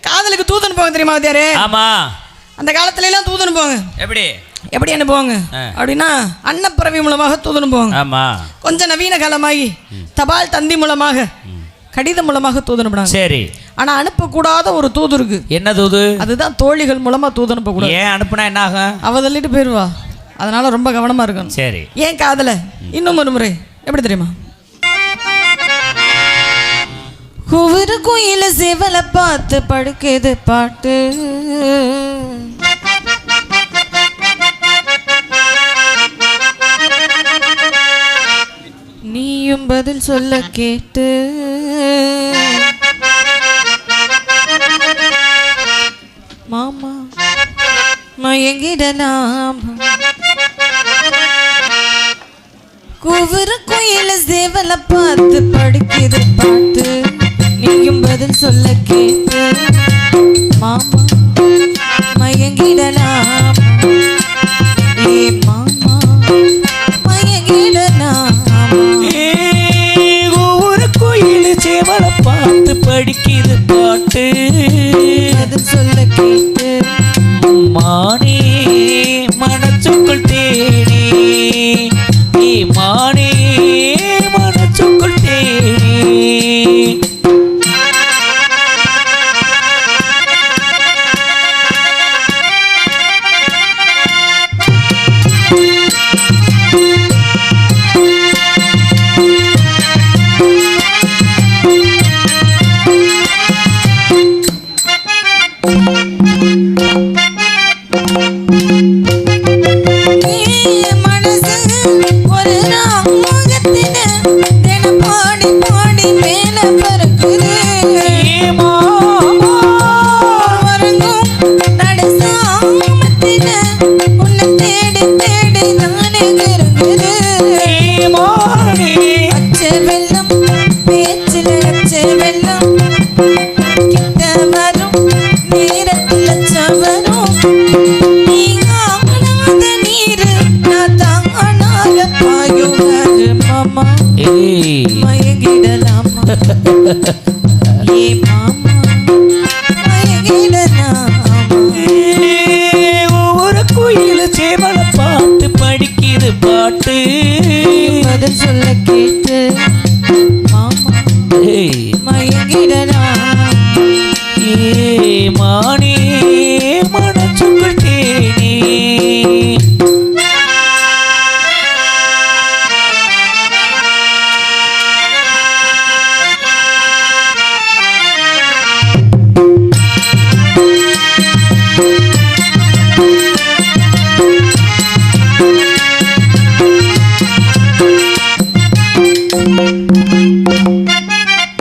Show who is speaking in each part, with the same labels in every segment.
Speaker 1: காதலுக்கு தூது அனுப்புவாங்க தெரியுமா வாத்தியாரே?
Speaker 2: ஆமா.
Speaker 1: அந்த காலத்துல எல்லாம் தூது அனுப்புவாங்க
Speaker 2: எப்படி
Speaker 1: எப்படி அனுப்புவாங்க. அப்படின்னா அன்னப்பறவை மூலமாக தூது அனுப்புவாங்க
Speaker 2: ஆமா.
Speaker 1: கொஞ்சம் நவீன காலமாகி தபால் தந்தி மூலமாக கடிதம் மூலமாக தூது அனுப்புனாங்க
Speaker 2: சரி.
Speaker 1: ஆனா அனுப்பக்கூடாத ஒரு தூது இருக்கு.
Speaker 2: என்ன தூது?
Speaker 1: அதுதான் தோழிகள் மூலமா தூது அனுப்பக்கூடாது
Speaker 2: ஏன் அனுப்புனா என்ன ஆகும்?
Speaker 1: அவ தள்ளிட்டு போயிருவா. அதனால ரொம்ப கவனமா இருக்கணும்.
Speaker 2: சரி.
Speaker 1: ஏன் காதல? இன்னும் ஒரு முறை. எப்படி தெரியுமா? ஒவ்வொரு கோயில சிவலை பார்த்து படுக்குது பாட்டு. நீயும் பதில் சொல்ல கேட்டு. மாமா மயங்கிடலாம் குவர குயில சேவலை பார்த்து படுக்குது பாட்டு. நீயும் பதில் சொல்ல கேட்டு மாமா மயங்கிடலாம் ஏ மாமா மயங்கிடலாம்
Speaker 2: ஒவ்வொரு கோயில் சேவலை பார்த்து படிக்குது பாட்டு.
Speaker 1: பதில் சொல்ல கேட்டு.
Speaker 2: மானே மனச்சுக்குள் ஏ மானே
Speaker 1: உன்னை தேடி தேடி நானே பாயுகாது மாமா
Speaker 2: ஏய்
Speaker 1: மயங்கிடலாமா ஏ மாமா மயங்கிடலாமா
Speaker 2: ஒவ்வொரு கோயில் சேவலை பார்த்து படிக்குது பாட்டு.
Speaker 1: பதில் சொல்ல கேட்டு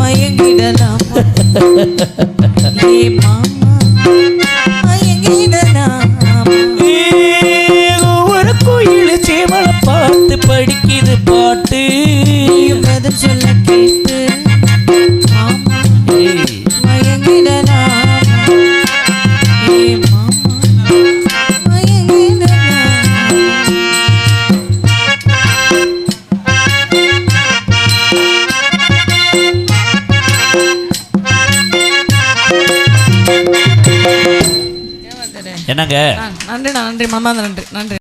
Speaker 1: மயங்கிடலாமா?
Speaker 2: என்னங்க?
Speaker 1: நன்றி நன்றி. மாமா நன்றி. நன்றி.